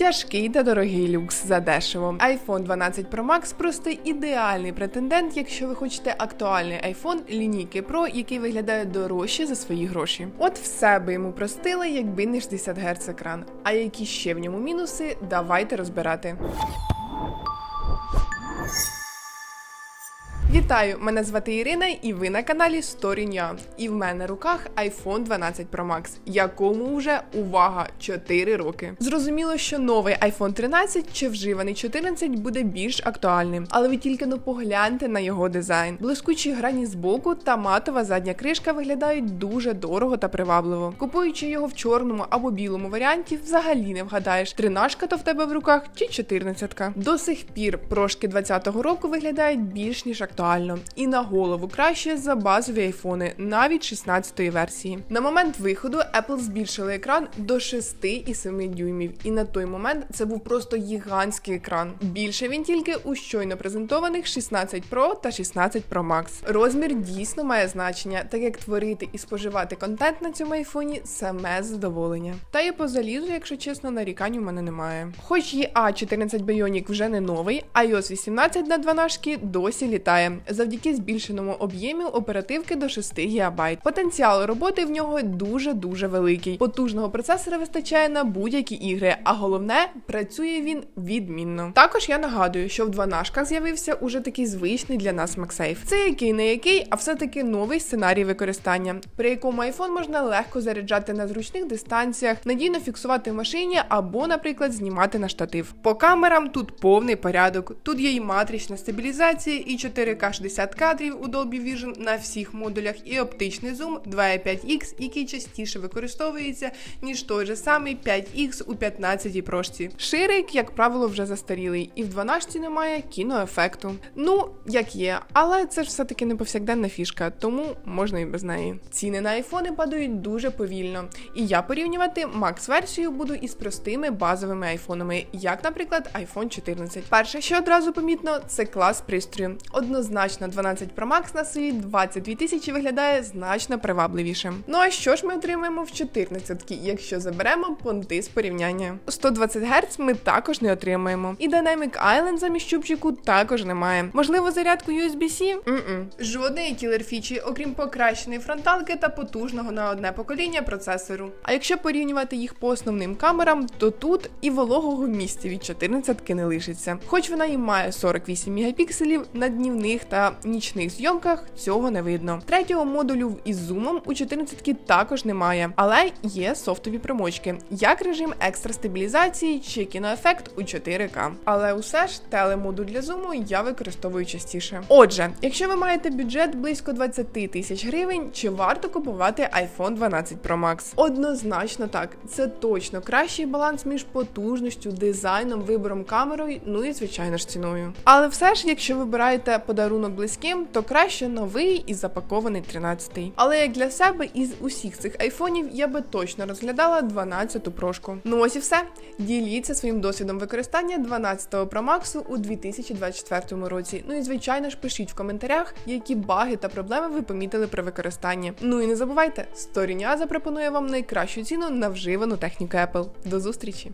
Тяжкий та дорогий люкс за дешево. iPhone 12 Pro Max просто ідеальний претендент, якщо ви хочете актуальний iPhone лінійки Pro, який виглядає дорожче за свої гроші. От все би йому простили, якби не 60 Гц екран. А які ще в ньому мінуси, давайте розбирати. Вітаю! Мене звати Ірина, і ви на каналі Story.ua. І в мене в руках iPhone 12 Pro Max, якому вже увага 4 роки. Зрозуміло, що новий iPhone 13 чи вживаний 14 буде більш актуальним, але ви тільки ну погляньте на його дизайн. Блискучі грані збоку та матова задня кришка виглядають дуже дорого та привабливо. Купуючи його в чорному або білому варіанті, взагалі не вгадаєш, тринашка то в тебе в руках чи 14 До сих пір прошки 20-го року виглядають більш ніж актуально і на голову краще за базові айфони, навіть 16-ї версії. На момент виходу Apple збільшили екран до 6,7 дюймів, і на той момент це був просто гігантський екран. Більше він тільки у щойно презентованих 16 Pro та 16 Pro Max. Розмір дійсно має значення, так як творити і споживати контент на цьому айфоні саме задоволення. Та і по залізу, якщо чесно, нарікань у мене немає. Хоч і A14 Bionic вже не новий, iOS 18 на 12 досі літає завдяки збільшеному об'ємі оперативки до 6 ГБ. Потенціал роботи в нього дуже дуже великий. Потужного процесора вистачає на будь-які ігри, а головне працює він відмінно. Також я нагадую, що в 12 з'явився уже такий звичний для нас MagSafe. Це який не який, а все-таки новий сценарій використання, при якому iPhone можна легко заряджати на зручних дистанціях, надійно фіксувати в машині або, наприклад, знімати на штатив. По камерам тут повний порядок. Тут є і матрична стабілізація, і 4К 60 кадрів у Dolby Vision на всіх модулях, і оптичний зум 2.5X, який частіше використовується, ніж той же самий 5X у 15 прошці. Ширик, як правило, вже застарілий, і в 12 немає кіноефекту. Ну, як є, але це ж все-таки не повсякденна фішка, тому можна і без неї. Ціни на айфони падають дуже повільно, і я порівнювати Max-версію буду із простими базовими айфонами, як, наприклад, iPhone 14. Перше, що одразу помітно, це клас пристрою. Однозначно, 12 Pro Max на свої 22 тисячі виглядає значно привабливішим. Ну а що ж ми отримаємо в 14 якщо заберемо понти з порівняння? 120 Гц ми також не отримаємо. І Dynamic Island замість чубчику також немає. Можливо, зарядку USB-C? М-м. Жодної кілер фічі, окрім покращеної фронталки та потужного на одне покоління процесору. А якщо порівнювати їх по основним камерам, то тут і вологого місця від 14 не лишиться. Хоч вона і має 48 мегапікселів на днівних та нічних зйомках, цього не видно. Третього модулю із зумом у 14 також немає, але є софтові примочки, як режим екстра стабілізації чи кіноефект у 4К. Але усе ж телемодуль для зуму я використовую частіше. Отже, якщо ви маєте бюджет близько 20 тисяч гривень, чи варто купувати iPhone 12 Pro Max? Однозначно так, це точно кращий баланс між потужністю, дизайном, вибором камерою, ну і звичайно ж ціною. Але все ж, якщо вибираєте подарунок близьким, то краще новий і запакований 13-й. Але як для себе із усіх цих айфонів я би точно розглядала 12-ту прошку. Ну ось і все. Діліться своїм досвідом використання 12-го Pro Max у 2024 році. Ну і звичайно ж пишіть в коментарях, які баги та проблеми ви помітили при використанні. Ну і не забувайте, Сторіня запропонує вам найкращу ціну на вживану техніку Apple. До зустрічі!